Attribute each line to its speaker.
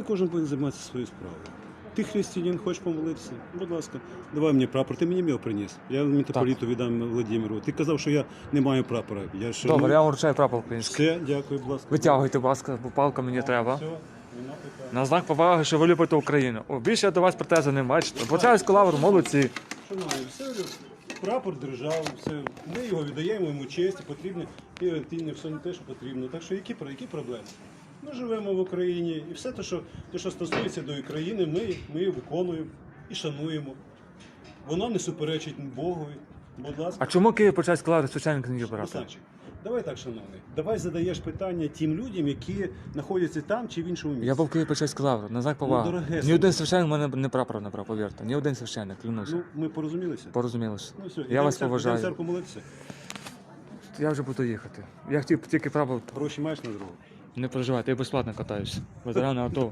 Speaker 1: давай кожен буде займатися своєю справою. Ти християнин, хочеш помолитися? Будь ласка, давай мені прапор. Ти мені його приніс. Я митрополіту віддам Владимиру. Ти казав, що я не маю прапора. Я ще
Speaker 2: Добре, я вручаю прапор український.
Speaker 1: все, дякую, будь ласка.
Speaker 2: Витягуйте, будь ласка, бо палка мені треба.
Speaker 1: Все.
Speaker 2: На знак поваги, що ви любите Україну. О, більше я до вас протези не бачите. Почаївську лавру, молодці.
Speaker 1: Шановні, все прапор держави, все. Ми його віддаємо йому честь, потрібно і все не те, що потрібно. Так що які, які проблеми? Ми живемо в Україні, і все те, що, те, що стосується до України, ми, ми виконуємо і шануємо. Вона не суперечить Богові. Будь ласка.
Speaker 2: А чому Київ Почаївську лавру священник не є
Speaker 1: давай так, шановний. Давай задаєш питання тим людям, які знаходяться там чи в іншому місці.
Speaker 2: Я був Києві Почаївську лавру, на знак поваги.
Speaker 1: дороге
Speaker 2: Ні один священник мене не прапор не брав, повірте. Ні один священник, клянуся.
Speaker 1: Ну, ми порозумілися.
Speaker 2: Порозумілися.
Speaker 1: Ну, все,
Speaker 2: Я вас
Speaker 1: церкву,
Speaker 2: поважаю.
Speaker 1: церкву молитися.
Speaker 2: Я вже буду їхати. Я хотів тільки прапор.
Speaker 1: Гроші маєш на дорогу?
Speaker 2: Не переживайте, я безплатно катаюсь. Ветерани АТО.